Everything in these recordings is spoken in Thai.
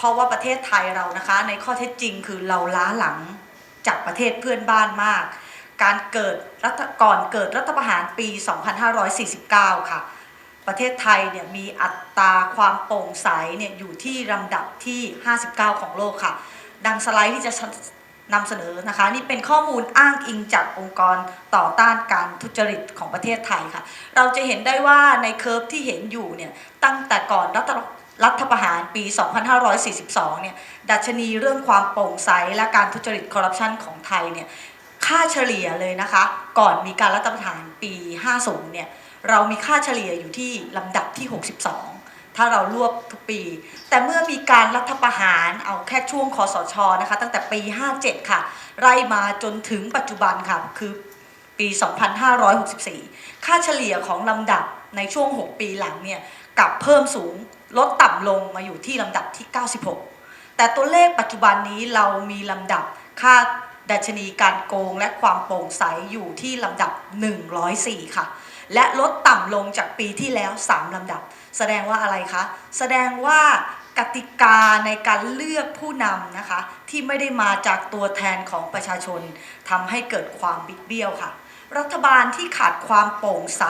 เพราะว่าประเทศไทยเรานะคะ ในข้อเท็จจริงคือเราล้าหลังจากประเทศเพื่อนบ้านมาก การเกิดรัฐก่อนเกิดรัฐประหารปี 2549 ค่ะ ประเทศไทยเนี่ยมีอัตราความโปร่งใสเนี่ยอยู่ที่ลำดับที่ 59 ของโลกค่ะ ดังสไลด์ที่จะนำเสนอนะคะ นี่เป็นข้อมูลอ้างอิงจากองค์กรต่อต้านการทุจริตของประเทศไทยค่ะ เราจะเห็นได้ว่าในเคอร์ฟที่เห็นอยู่เนี่ยตั้งแต่ก่อนรัฐ รัฐประหารปี 2542 เนี่ย ดัชนีเรื่องความโปร่งใสและการทุจริตคอร์รัปชันของไทยเนี่ย ค่าเฉลี่ยเลยนะคะ ก่อนมีการรัฐประหารปี 50 เนี่ย เรามีค่าเฉลี่ยอยู่ที่ลำดับที่ 62 ถ้าเรารวบทุกปี แต่เมื่อมีการรัฐประหารเอาแค่ช่วงคอสชนะคะ ตั้งแต่ปี 57 ค่ะ ไล่มาจนถึงปัจจุบันค่ะ คือปี 2564 ค่าเฉลี่ยของลำดับในช่วง 6 ปีหลังเนี่ย กลับเพิ่มสูงลดต่ำลงมาอยู่ที่ลำดับที่ 96 แต่ตัวเลขปัจจุบันนี้เรามีลำดับค่าดัชนีการโกงและความโปร่งใสอยู่ที่ลำดับ 104 ค่ะ และลดต่ำลงจากปีที่แล้ว 3 ลำดับ แสดงว่าอะไรคะ แสดงว่ากติกาในการเลือกผู้นำนะคะ ที่ไม่ได้มาจากตัวแทนของประชาชนทำให้เกิดความบิดเบี้ยวค่ะ รัฐบาลที่ขาดความโปร่งใส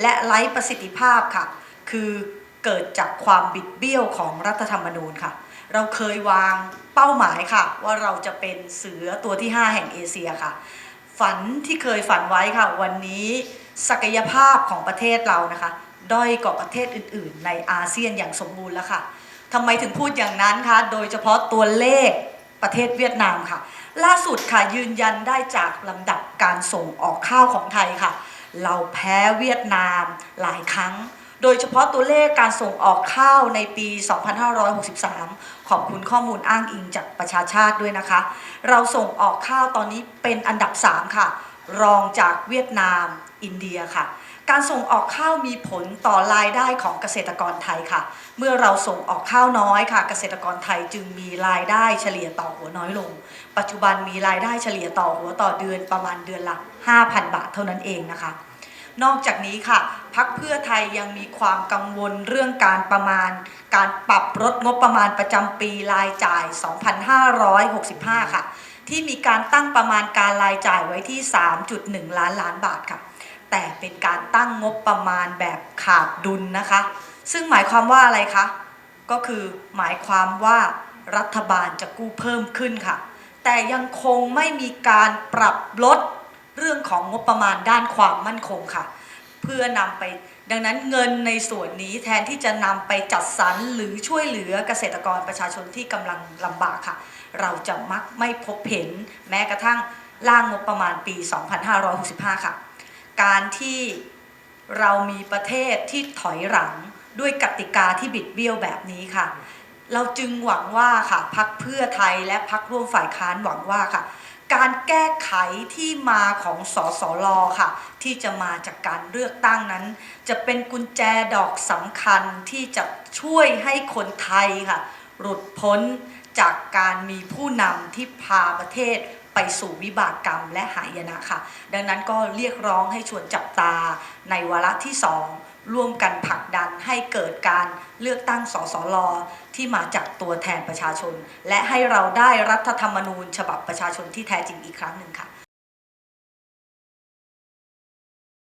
และไร้ประสิทธิภาพค่ะ คือเกิดจากความบิดเบี้ยวของรัฐธรรมนูญค่ะ เราเคยวางเป้าหมายค่ะ ว่าเราจะเป็นเสือตัวที่ 5 แห่งเอเชียค่ะ ฝันที่เคยฝันไว้ค่ะ วันนี้ศักยภาพของประเทศเรานะคะด้อยกว่าประเทศอื่น ๆ ในอาเซียนอย่างสมบูรณ์แล้วค่ะทำไมถึงพูดอย่างนั้นคะ โดยเฉพาะตัวเลขประเทศเวียดนามค่ะ ล่าสุดค่ะยืนยันได้จากลำดับการส่งออกข้าวของไทยค่ะ เราแพ้เวียดนามหลายครั้ง โดยเฉพาะตัวเลขการส่งออกข้าวในปี 2563 ขอบคุณข้อมูลอ้างอิงจากประชาชาติด้วยนะคะ เราส่งออกข้าวตอนนี้เป็นอันดับ 3 ค่ะ รองจากเวียดนาม อินเดียค่ะ การส่งออกข้าวมีผลต่อรายได้ของเกษตรกรไทยค่ะ เมื่อเราส่งออกข้าวน้อยค่ะ เกษตรกรไทยจึงมีรายได้เฉลี่ยต่อหัวน้อยลง ปัจจุบันมีรายได้เฉลี่ยต่อหัวต่อเดือนประมาณเดือนละ 5,000 บาทเท่านั้นเองนะคะ นอกจากนี้ค่ะพักเพื่อไทยยังมีความกังวลเรื่องการประมาณ การปรับลดงบประมาณประจำปีรายจ่าย 2,565 ค่ะ ที่มีการตั้งประมาณการรายจ่ายไว้ที่ 3.1 ล้านล้านบาทค่ะ แต่เป็นการตั้งงบประมาณแบบขาดดุลนะคะ ซึ่งหมายความว่าอะไรคะ ก็คือหมายความว่ารัฐบาลจะกู้เพิ่มขึ้นค่ะ แต่ยังคงไม่มีการปรับลด เรื่องของงบประมาณด้านความมั่นคงค่ะ เพื่อนำไปดังนั้นเงินในส่วนนี้แทนที่จะนำไปจัดสรรหรือช่วยเหลือเกษตรกรประชาชนที่กำลังลำบากค่ะ เราจะมักไม่พบเห็นแม้กระทั่งร่างงบประมาณปี 2565 ค่ะ การที่เรามีประเทศที่ถอยหลังด้วยกติกาที่บิดเบี้ยวแบบนี้ค่ะ เราจึงหวังว่าค่ะพักเพื่อไทยและพักร่วมฝ่ายค้านหวังว่าค่ะ การแก้ไขที่มาของสสลค่ะ ที่จะมาจากการเลือกตั้งนั้น จะเป็นกุญแจดอกสำคัญที่จะช่วยให้คนไทยค่ะ หลุดพ้นจากการมีผู้นำที่พาประเทศไปสู่วิบากกรรมและหายนะค่ะ ดังนั้นก็เรียกร้องให้ชวนจับตาในวาระที่สอง ร่วมกันผลักดันให้เกิดการเลือกตั้งสสลที่มาจากตัวแทนประชาชน และให้เราได้รัฐธรรมนูญฉบับประชาชนที่แท้จริงอีกครั้งหนึ่งค่ะ